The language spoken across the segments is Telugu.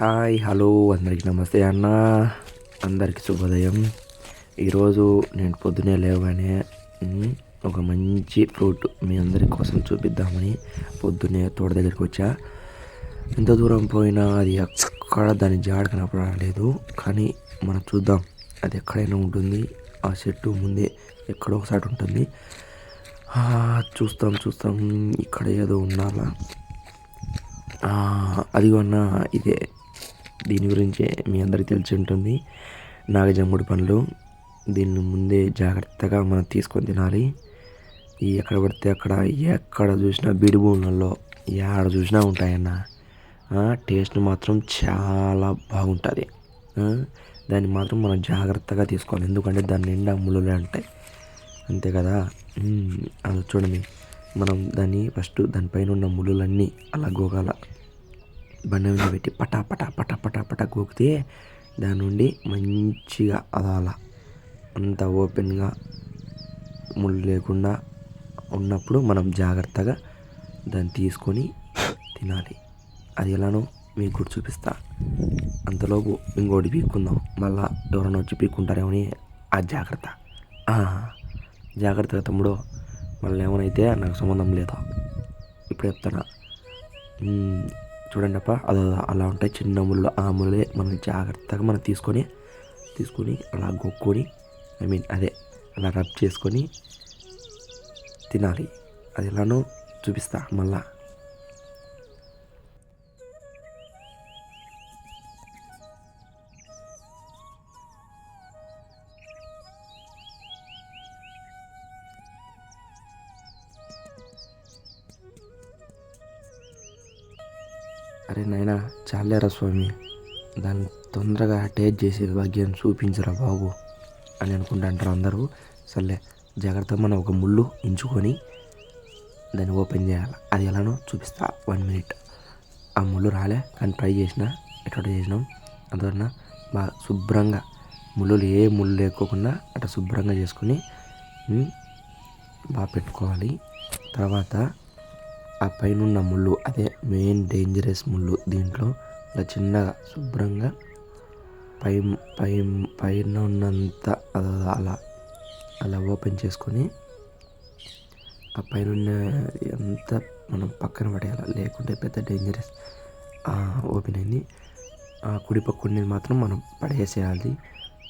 హాయ్ హలో అందరికి నమస్తే అన్న. అందరికి శుభోదయం. ఈరోజు నేను పొద్దునే లేవగానే ఒక మంచి ఫ్రూట్ మీ అందరి కోసం చూపిద్దామని పొద్దునే తోట దగ్గరికి వచ్చా. ఎంత దూరం పోయినా అది ఎక్కడ దాని జాడ కనపడలేదు. కానీ మనం చూద్దాం అది ఎక్కడైనా ఉంటుంది. ఆ చెట్టు ముందే ఎక్కడో ఒకసారి ఉంటుంది. చూస్తాం చూస్తాం ఇక్కడ ఏదో ఉండాలా. అదిగో అన్న ఇదే. దీని గురించే మీ అందరికీ తెలిసి ఉంటుంది. నాగజమ్ముడి పండ్లు దీన్ని ముందే జాగ్రత్తగా మనం తీసుకొని తినాలి. ఈ ఎక్కడ పడితే అక్కడ ఎక్కడ చూసినా బీడి భూములలో ఎక్కడ చూసినా ఉంటాయన్న టేస్ట్ మాత్రం చాలా బాగుంటుంది. దాన్ని మాత్రం మనం జాగ్రత్తగా తీసుకోవాలి. ఎందుకంటే దాని నిండా ముళ్ళులే ఉంటాయి. అంతే కదా? అది చూడండి. మనం దాన్ని ఫస్ట్ దానిపైన ఉన్న ముళ్ళులన్నీ అలా గోగాల బండి మీద పెట్టి పటా పటా పటా పటా పటా గోకితే దాని నుండి మంచిగా అదాల. అంత ఓపెన్గా ముళ్ళు లేకుండా ఉన్నప్పుడు మనం జాగ్రత్తగా దాన్ని తీసుకొని తినాలి. అది ఎలానో మీకు కూడా చూపిస్తా. అంతలోపు ఇంకోటి పీక్కుందాం. మళ్ళా ఎవరైనా వచ్చి పీక్కుంటారేమో అని ఆ జాగ్రత్త. జాగ్రత్తగా తమ్ముడు మళ్ళీ ఏమైనా నాకు సంబంధం లేదు. ఇప్పుడు చెప్తానా చూడండి అప్ప అది అలా ఉంటాయి. చిన్న ముళ్ళు ఆ ముళ్ళే మనం జాగ్రత్తగా మనం తీసుకొని తీసుకొని అలా గొక్కొని ఐ మీన్ అదే అలా రబ్ చేసుకొని తినాలి. అది ఎలానో చూపిస్తా మళ్ళా. అరే నాయనా చాలేరా స్వామి? దాన్ని తొందరగా టేస్ట్ చేసే భాగ్యం చూపించరా బాబు అని అనుకుంటుంటారు అందరూ. సర్లే జాగ్రత్తగా మనం ఒక ముళ్ళు ఎంచుకొని దాన్ని ఓపెన్ చేయాలి. అది ఎలానో చూపిస్తా. One minute. ఆ ముళ్ళు రాలే కానీ ట్రై చేసిన ఎట్లా చేసినాం. అందువలన బాగా శుభ్రంగా ముళ్ళు ఏ ముళ్ళు లేకోకుండా అట్లా శుభ్రంగా చేసుకొని బాగా పెట్టుకోవాలి. తర్వాత ఆ పైన ఉన్న ముళ్ళు అదే మెయిన్ డేంజరస్ ముళ్ళు దీంట్లో ఇలా చిన్నగా శుభ్రంగా పై పై పైన ఉన్నంత అలా అలా అలా ఓపెన్ చేసుకొని ఆ పైన ఉన్న అంతా మనం పక్కన పడేయాలి? లేకుంటే పెద్ద డేంజరస్ ఓపెన్ అయింది. ఆ కుడి పక్క మాత్రం మనం పడేసేయాలి.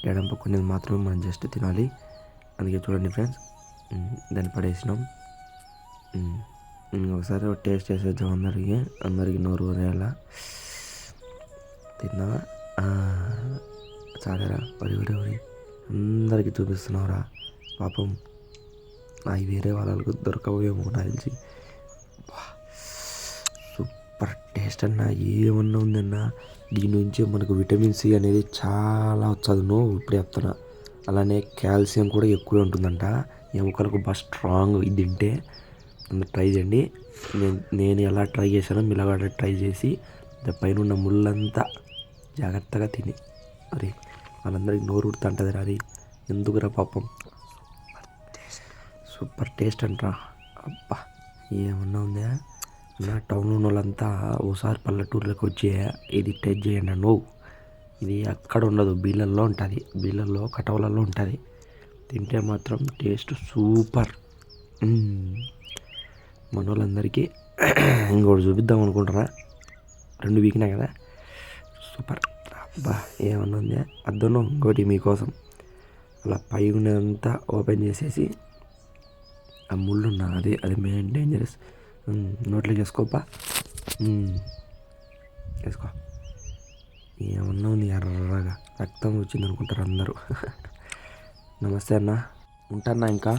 ఎడం పక్క మాత్రం మనం జస్ట్ తినాలి. అందుకే చూడండి ఫ్రెండ్స్ దాన్ని పడేసినాం. ఒకసారి టేస్ట్ చేసేద్దాం అందరికి. అందరికి నోరు ఊరేలా తిన్నావా? ఆ, చాలేరా? ఒరి ఒరి అందరికి చూపిస్తున్నావురా. పాపం అవి వేరే వాళ్ళకు దొరకవేమో నాకు తెలిసి. సూపర్ టేస్ట్ అన్న ఏమన్నా ఉందన్నా దీని నుంచి మనకు విటమిన్ సి అనేది చాలా వచ్చదు నువ్వు ఇప్పుడు చెప్తున్నా. అలానే కాల్షియం కూడా ఎక్కువ ఉంటుందంట. ఎముకలకు బాగా స్ట్రాంగ్ ఇది తింటే ట్రై చేయండి. నేను నేను ఎలా ట్రై చేశానో మీరు ట్రై చేసి దాని పైన ఉన్న ముళ్ళంతా జాగ్రత్తగా తిని మరి వాళ్ళందరికీ నోరు ఉడుతుంటుంది రా అది ఎందుకురా పాపం? సూపర్ టేస్ట్ అంటరా. అబ్బా ఏమన్నా ఉందా? నా టౌన్ ఉన్న వాళ్ళంతా ఓసారి పల్లెటూరులోకి వచ్చి ఇది టెస్ట్ చేయండి నువ్వు ఇది అక్కడ ఉండదు బీళ్ళల్లో ఉంటుంది బీళ్ళల్లో కటవలలో ఉంటుంది. తింటే మాత్రం టేస్ట్ సూపర్. మన వాళ్ళందరికీ ఇంకోటి చూపిద్దాం అనుకుంటారా రెండు వీక్నే కదా? సూపర్. అబ్బా ఏమన్నా ఉందా? అద్దను ఇంకోటి మీకోసం. అలా పైనంతా ఉన్నదంతా ఓపెన్ చేసేసి ఆ ముళ్ళున్న అది అది మెయిన్ డేంజరస్ నోట్లో చేసుకోపా? వేసుకో ఏమన్నా ఉంది ఎర్రగా? రక్తం వచ్చింది అనుకుంటారు అందరూ. నమస్తే అన్న. ఉంటానా ఇంకా?